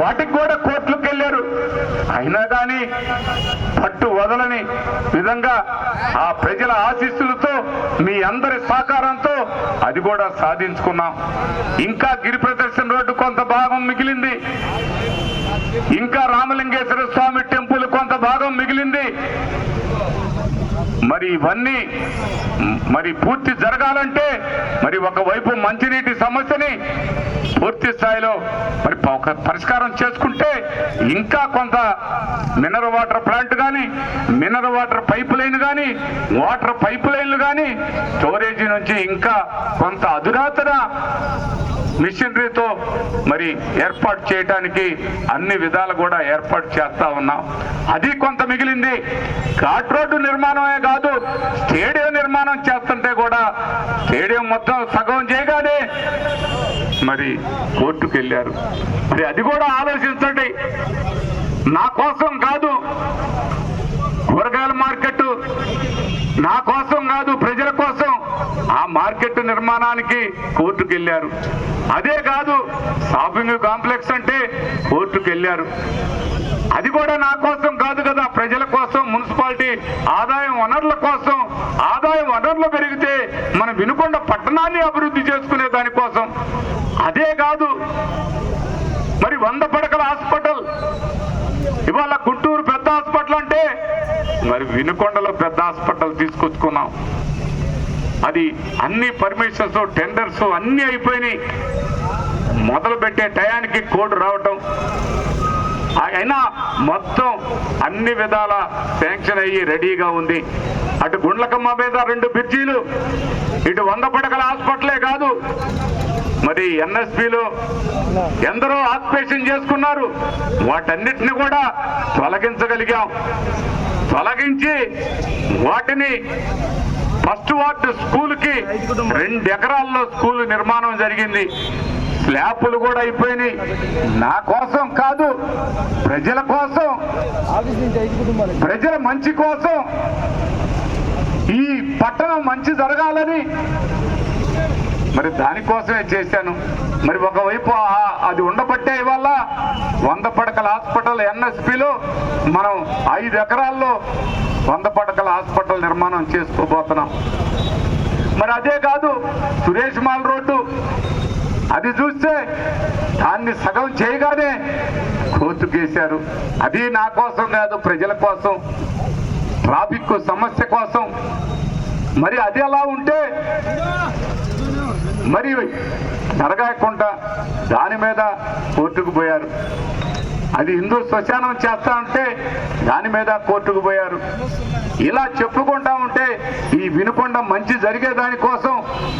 వాటికి కూడా కోర్టులకు వెళ్ళారు అయినా కానీ పట్టు వదలని విధంగా ఆ ప్రజల ఆశీస్సులతో మీ అందరి సహకారంతో అది కూడా సాధించుకున్నాం. ఇంకా గిరి ప్రదర్శన రోడ్డు కొంత భాగం మిగిలింది. ఇంకా రామలింగేశ్వర స్వామి టెంపుల్ కొంత భాగం మిగిలింది. మరి ఇవన్నీ మరి పూర్తి జరగాలంటే మరి ఒకవైపు మంచినీటి సమస్యని పూర్తి స్థాయిలో మరి ఒక పరిష్కారం చేసుకుంటే ఇంకా కొంత మినరల్ వాటర్ ప్లాంట్ కానీ మినరల్ వాటర్ పైప్ లైన్ కానీ వాటర్ పైప్ లైన్లు కానీ స్టోరేజీ నుంచి ఇంకా కొంత అధునాతన మిషనరీతో మరి ఏర్పాటు చేయడానికి అన్ని విధాలు కూడా ఏర్పాటు చేస్తా ఉన్నాం. అది కొంత మిగిలింది. ఘాట్ రోడ్డు నిర్మాణమే కాదు స్టేడియం నిర్మాణం చేస్తుంటే కూడా స్టేడియం మొత్తం సగం చేయగానే మరి కోర్టుకు వెళ్ళారు మరి అది కూడా ఆలోచించండి. నా కోసం కాదు కూరగాయల మార్కెట్ నా కోసం కాదు మార్కెట్ నిర్మాణానికి కోర్టుకు వెళ్ళారు అదే కాదు షాపింగ్ కాంప్లెక్స్ అంటే కోర్టుకు వెళ్ళారు అది కూడా నా కోసం కాదు కదా ప్రజల కోసం మున్సిపాలిటీ ఆదాయం వనరుల కోసం. ఆదాయం వనరులు పెరిగితే మన వినుకొండ పట్టణాన్ని అభివృద్ధి చేసుకునే దానికోసం అదే కాదు మరి వంద పడకల హాస్పిటల్. ఇవాళ గుంటూరు పెద్ద హాస్పిటల్ అంటే మరి వినుకొండలో పెద్ద హాస్పిటల్ తీసుకొచ్చుకున్నాం. అది అన్ని పర్మిషన్స్ టెండర్స్ అన్ని అయిపోయినాయి. మొదలు పెట్టే టయానికి కోడ్ రావటం. అయినా మొత్తం అన్ని విధాల శాంక్షన్ అయ్యి రెడీగా ఉంది. అటు గుండ్లకమ్మ మీద రెండు బ్రిడ్జీలు ఇటు వంద పడకల హాస్పిటలే కాదు. మరి ఎన్ఎస్పిలో ఎందరో ఆక్యుపేషన్ చేసుకున్నారు. వాటన్నిటిని కూడా తొలగించగలిగాం. తొలగించి వాటిని ఫస్ట్ వార్డు స్కూల్కి రెండు ఎకరాల్లో స్కూల్ నిర్మాణం జరిగింది. స్లాపులు కూడా అయిపోయినాయి. నా కోసం కాదు ప్రజల కోసం ప్రజల మంచి కోసం ఈ పట్టణం మంచి జరగాలని మరి దానికోసమే చేశాను. మరి ఒకవైపు అది ఉండబట్టే వల్ల వంద పడకల హాస్పిటల్ ఎన్ఎస్పిలో మనం ఐదు ఎకరాల్లో వంద పడకల హాస్పిటల్ నిర్మాణం చేసుకోబోతున్నాం. మరి అదే కాదు సురేష్ మాల్ రోడ్డు. అది చూస్తే దాన్ని సగం చేయగానే కోర్టుకేశారు అది నా కోసం కాదు ప్రజల కోసం ట్రాఫిక్ సమస్య కోసం. మరి అది ఎలా ఉంటే మరి జరగకుండా దాని మీద కోర్టుకు పోయారు. అది హిందూ శ్మశానం చేస్తా ఉంటే దాని మీద కోర్టుకు పోయారు. ఇలా చెప్పుకుంటా ఉంటే ఈ వినుకొండ మంచి జరిగే దానికోసం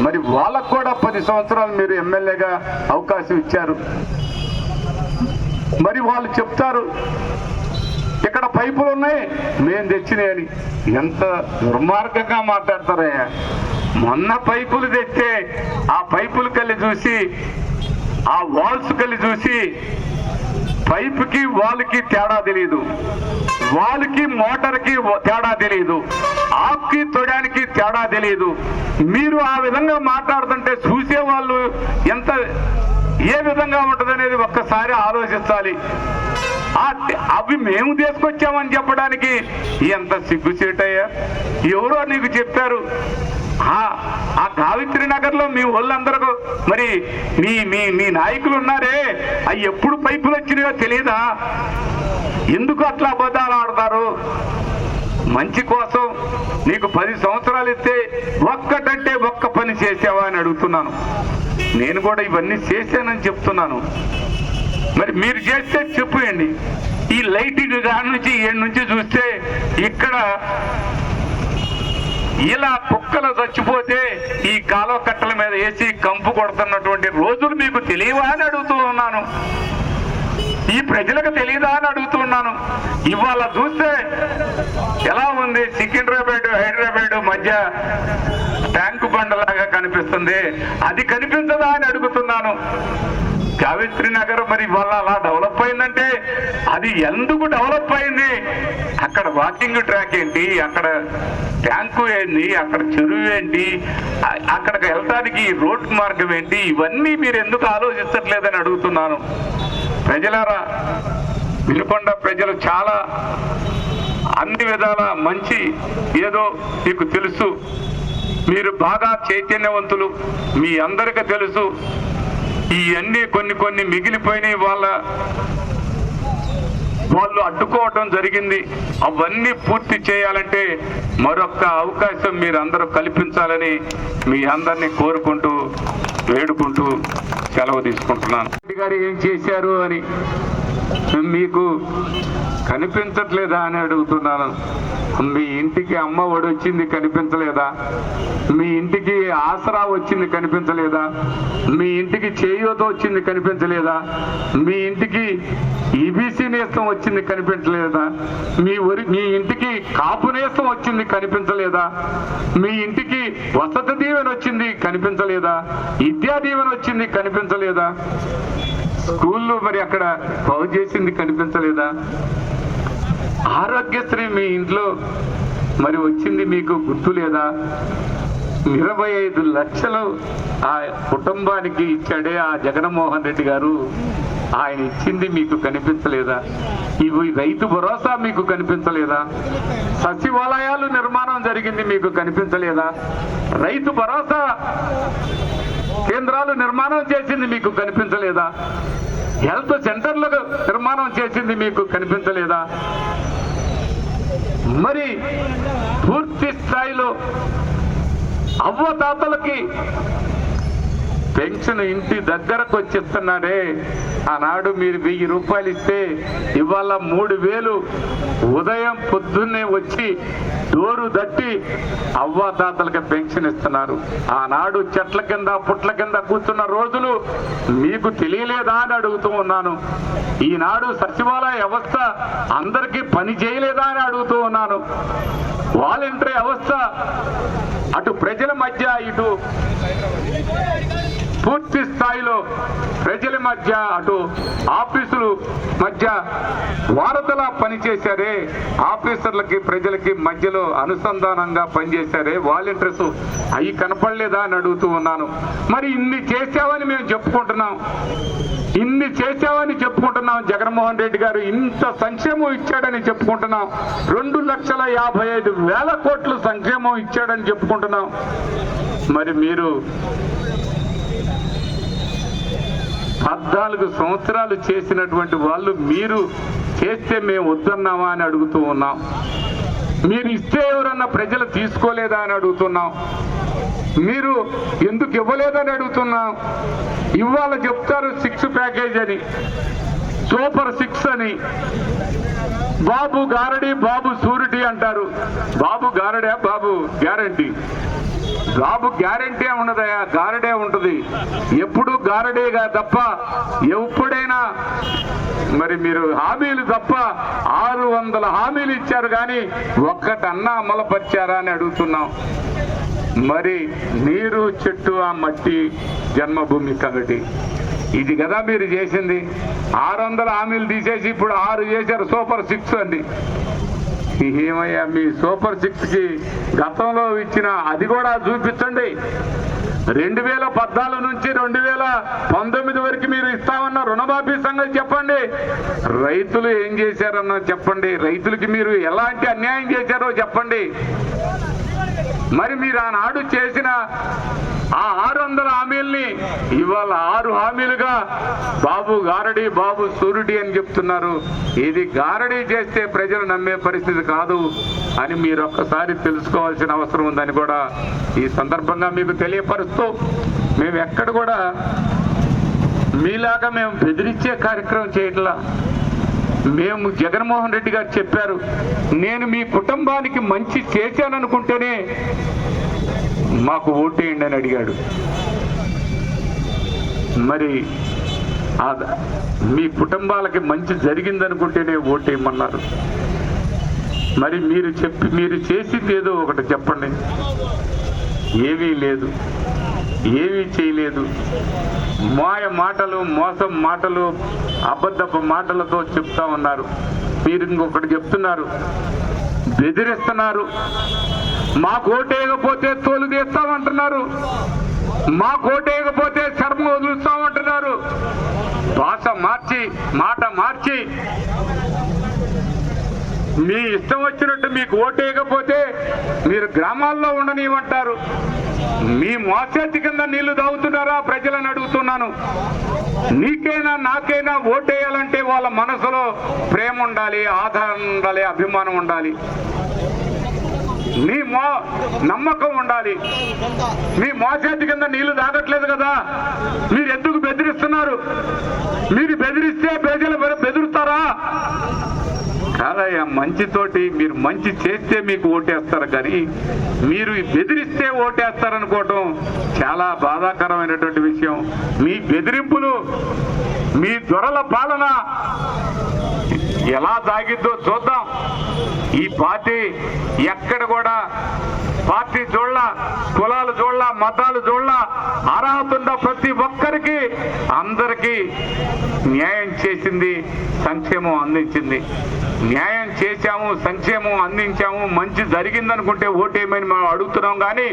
మరి వాళ్ళకు కూడా పది సంవత్సరాలు మీరు ఎమ్మెల్యేగా అవకాశం ఇచ్చారు. మరి వాళ్ళు చెప్తారు ఇక్కడ పైపులు ఉన్నాయి మేము తెచ్చినాయని ఎంత దుర్మార్గంగా మాట్లాడతారయ్యా. మొన్న పైపులు తెస్తే ఆ పైపులు కళ్ళి చూసి ఆ వాల్స్ కలి చూసి పైపుకి వాల్కి తేడా తెలియదు వాల్కి మోటార్కి తేడా తెలియదు ఆప్కి తొడానికి తేడా తెలియదు మీరు ఆ విధంగా మాట్లాడుతుంటే చూసే వాళ్ళు ఎంత ఏ విధంగా ఉంటుందనేది ఒక్కసారి ఆలోచించాలి. అవి మేము తీసుకొచ్చామని చెప్పడానికి ఎంత సిగ్గుచేటయ్యా? ఎవరో నీకు చెప్పారు. ఆ ఆ గావిత్రి మీ వాళ్ళందరూ మరి మీ మీ మీ నాయకులు ఉన్నారే? అవి ఎప్పుడు పైపులు వచ్చినాయో తెలియదా ఎందుకు అట్లా అబద్ధాలు ఆడతారు? మంచి కోసం నీకు పది సంవత్సరాలు ఇస్తే ఒక్కటంటే ఒక్క పని చేసావా అని అడుగుతున్నాను. నేను కూడా ఇవన్నీ చేశానని చెప్తున్నాను. మరి మీరు చేస్తే చెప్పండి ఈ లైటింగ్ దాని నుంచి ఏడు నుంచి చూస్తే ఇక్కడ ఇలా కుక్కలు చచ్చిపోతే ఈ కాలువ కట్టల మీద వేసి కంపు కొడుతున్నటువంటి రోజులు మీకు తెలియవా అని అడుగుతూ ఉన్నాను. ఈ ప్రజలకు తెలియదా అని అడుగుతున్నాను ఇవాళ చూస్తే ఎలా ఉంది? సికింద్రాబాద్ హైదరాబాద్ మధ్య ట్యాంకు బండలాగా కనిపిస్తుంది. అది కనిపించదా అని అడుగుతున్నాను. గావిత్రి నగర్ మరి ఇవాళ అలా డెవలప్ అయిందంటే అది ఎందుకు డెవలప్ అయింది? అక్కడ వాకింగ్ ట్రాక్ ఏంటి? అక్కడ ట్యాంకు ఏంటి? అక్కడ చెరువు ఏంటి? అక్కడికి వెళ్ళటానికి రోడ్ మార్గం ఏంటి? ఇవన్నీ మీరు ఎందుకు ఆలోచించట్లేదని అడుగుతున్నాను. ప్రజలారా వినుకొండ ప్రజలు చాలా అన్ని విధాల మంచి ఏదో మీకు తెలుసు. మీరు బాగా చైతన్యవంతులు. మీ అందరికీ తెలుసు. ఇవన్నీ కొన్ని కొన్ని మిగిలిపోయినాయి వాళ్ళ వాళ్ళు అడ్డుకోవటం జరిగింది. అవన్నీ పూర్తి చేయాలంటే మరొక్క అవకాశం మీరు కల్పించాలని మీ అందరినీ కోరుకుంటూ వేడుకుంటూ సెలవు తీసుకుంటున్నాను. గారు ఏం చేశారు అని మీకు కనిపించట్లేదా అని అడుగుతున్నాను. మీ ఇంటికి అమ్మ ఒడి వచ్చింది కనిపించలేదా? మీ ఇంటికి ఆసరా వచ్చింది కనిపించలేదా? మీ ఇంటికి చేయూత వచ్చింది కనిపించలేదా? మీ ఇంటికి ఈబీసీ నేస్తం వచ్చింది కనిపించలేదా? మీ ఊరి మీ ఇంటికి కాపు నేస్తం వచ్చింది కనిపించలేదా? మీ ఇంటికి వసతి దీవెన వచ్చింది కనిపించలేదా? విద్యా దీవెన వచ్చింది కనిపించలేదా? స్కూల్లో మరి అక్కడ బాగు చేసింది కనిపించలేదా? ఆరోగ్యశ్రీ మీ ఇంట్లో మరి వచ్చింది మీకు గుర్తు లేదా ఇరవై ఐదు లక్షలు ఆ కుటుంబానికి ఇచ్చాడే ఆ జగన్మోహన్ రెడ్డి గారు. ఆయన ఇచ్చింది మీకు కనిపించలేదా? ఇవి రైతు భరోసా మీకు కనిపించలేదా? సచివాలయాలు నిర్మాణం జరిగింది మీకు కనిపించలేదా? రైతు భరోసా కేంద్రాలు నిర్మాణం చేసింది మీకు కనిపించలేదా? హెల్త్ సెంటర్లు నిర్మాణం చేసింది మీకు కనిపించలేదా? మరి పూర్తి స్థాయిలో అవ్వదాతలకి పెన్షన్ ఇంటి దగ్గరకు వచ్చిస్తున్నారే ఆనాడు మీరు వెయ్యి రూపాయలు ఇస్తే ఇవాళ మూడు వేలు ఉదయం పొద్దున్నే వచ్చి డోరు దట్టి అవ్వాతాతలకి పెన్షన్ ఇస్తున్నారు. ఆనాడు చెట్ల కింద పుట్ల కింద కూర్చున్న రోజులు మీకు తెలియలేదా అని అడుగుతూ ఉన్నాను. ఈనాడు సచివాలయ వ్యవస్థ అందరికీ పని చేయలేదా అని అడుగుతూ ఉన్నాను. వాలంటరీ వ్యవస్థ అటు ప్రజల మధ్య ఇటు పూర్తి స్థాయిలో ప్రజల మధ్య అటు ఆఫీసులు మధ్య వారతలా పనిచేశారే. ఆఫీసర్లకి ప్రజలకి మధ్యలో అనుసంధానంగా పనిచేశారే. వాలంటీర్స్ అవి కనపడలేదా అని అడుగుతూ ఉన్నాను. మరి ఇన్ని చేశావని మేము చెప్పుకుంటున్నాం. ఇన్ని చేశావని చెప్పుకుంటున్నాం జగన్మోహన్ రెడ్డి గారు. ఇంత సంక్షేమం ఇచ్చాడని చెప్పుకుంటున్నాం. రెండు లక్షల యాభై ఐదు వేల కోట్లు సంక్షేమం ఇచ్చాడని చెప్పుకుంటున్నాం. మరి మీరు పద్నాలుగు సంవత్సరాలు చేసినటువంటి వాళ్ళు మీరు చేస్తే మేము వద్దన్నామా అని అడుగుతూ ఉన్నాం. మీరు ఇస్తే ఎవరన్నా ప్రజలు తీసుకోలేదా అని అడుగుతున్నాం. మీరు ఎందుకు ఇవ్వలేదని అడుగుతున్నాం. ఇవాళ చెప్తారు సిక్స్ ప్యాకేజ్ అని సూపర్ సిక్స్ అని. బాబు గారడి బాబు సూరిటీ అంటారు. బాబు గారడే బాబు గ్యారంటీ? జాబ్ గ్యారంటీ ఉన్నదయా గారడే ఉంటుంది. ఎప్పుడు గారడేగా తప్ప ఎప్పుడైనా మరి మీరు హామీలు తప్ప ఆరు వందల హామీలు ఇచ్చారు కానీ ఒక్కటన్నా అమలుపరిచారా అని అడుగుతున్నాం. మరి నీరు చెట్టు ఆ మట్టి జన్మభూమి కమిటీ ఇది కదా మీరు చేసింది. ఆరు వందల హామీలు తీసేసి ఇప్పుడు ఆరు చేశారు సూపర్ సిక్స్ అండి. ఏమయ్యా మీ సూపర్ సిక్స్కి గతంలో ఇచ్చిన అది కూడా చూపించండి. రెండు వేల పద్నాలుగు నుంచి రెండు వేల పంతొమ్మిది వరకు మీరు ఇస్తామన్న రుణమాఫీ సంగతి చెప్పండి. రైతులు ఏం చేశారన్న చెప్పండి. రైతులకి మీరు ఎలాంటి అన్యాయం చేశారో చెప్పండి. మరి మీరు ఆనాడు చేసిన ఆ ఇవాళ ఆరు హామీలుగా బాబు గారడి బాబు సూర్యుడి అని చెప్తున్నారు. ఇది గారడి చేస్తే ప్రజలు నమ్మే పరిస్థితి కాదు అని మీరు ఒక్కసారి తెలుసుకోవాల్సిన అవసరం ఉందని కూడా ఈ సందర్భంగా మీకు తెలియపరుస్తూ మేము ఎక్కడ కూడా మీలాగా మేము బెదిరించే కార్యక్రమం చేయట్లా. మేము జగన్మోహన్ రెడ్డి గారు చెప్పారు నేను మీ కుటుంబానికి మంచి చేశాననుకుంటేనే మాకు ఓటేయండి అని అడిగాడు. మరి మీ కుటుంబాలకి మంచి జరిగిందనుకుంటేనే ఓటేయమన్నారు. మరి మీరు చెప్పి మీరు చేసింది ఏదో ఒకటి చెప్పండి. ఏమీ లేదు. ఏమీ చేయలేదు. మాయ మాటలు మోసం మాటలు అబద్ధపు మాటలతో చెప్తా ఉన్నారు. మీరు ఇంకొకటి చెప్తున్నారు. బెదిరిస్తున్నారు. మాకు ఓటేయకపోతే తోలు తీస్తామంటున్నారు. మా కోటేయకపోతే చర్మం వదులుస్తామంటున్నారు భాష మార్చి మాట మార్చి. మీ ఇష్టం వచ్చినట్టు మీకు ఓటేయకపోతే మీరు గ్రామాల్లో ఉండనివ్వంటారు మీ మోసేతి కింద నీళ్ళు తాగుతున్నారా ప్రజలను అడుగుతున్నాను. నీకైనా నాకైనా ఓటేయాలంటే వాళ్ళ మనసులో ప్రేమ ఉండాలి ఆధారం ఉండాలి అభిమానం ఉండాలి. నీ మో నమ్మకం ఉండాలి. మీ మోచేతి కింద నీళ్ళు తాగట్లేదు కదా. మీరు ఎందుకు బెదిరిస్తున్నారు? మీరు బెదిరిస్తే ప్రజలు బె- బెదురుతారా? కాదయ్యా మంచితోటి మీరు మంచి చేస్తే మీకు ఓటేస్తారు కానీ మీరు బెదిరిస్తే ఓటేస్తారనుకోవటం చాలా బాధాకరమైనటువంటి విషయం. మీ బెదిరింపులు మీ దొరల పాలన ఎలా సాగిద్దో చూద్దాం. ఈ పార్టీ ఎక్కడ కూడా పార్టీ చూడలా కులాలు చూడల మతాలు చూడల అర్హత ఉన్న ప్రతి ఒక్కరికి అందరికీ న్యాయం చేసింది సంక్షేమం అందించింది. న్యాయం చేశాము సంక్షేమం అందించాము మంచి జరిగిందనుకుంటే ఓటేమని మనం అడుగుతున్నాం కానీ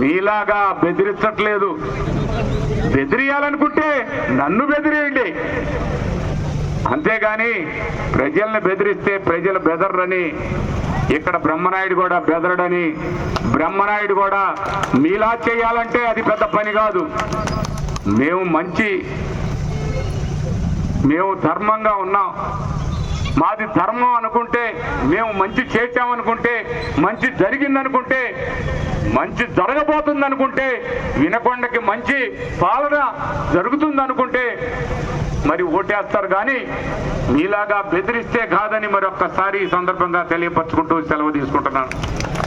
మీలాగా బెదిరించట్లేదు. బెదిరియాలనుకుంటే నన్ను బెదిరేయండి. అంతేగాని ప్రజల్ని బెదిరిస్తే ప్రజలు బెదరని ఇక్కడ బ్రహ్మనాయుడు కూడా బెదరడని బ్రహ్మనాయుడు కూడా మీలా చేయాలంటే అది పెద్ద పని కాదు. మేము మంచి మేము ధర్మంగా ఉన్నాం. మాది ధర్మం అనుకుంటే మేము మంచి చేశామనుకుంటే మంచి జరిగిందనుకుంటే మంచి జరగబోతుందనుకుంటే వినకొండకి మంచి పాలన జరుగుతుందనుకుంటే మరి ఓటేస్తారు కానీ మీలాగా బెదిరిస్తే కాదని మరి ఒక్కసారి ఈ సందర్భంగా తెలియపరచుకుంటూ సెలవు తీసుకుంటున్నాను.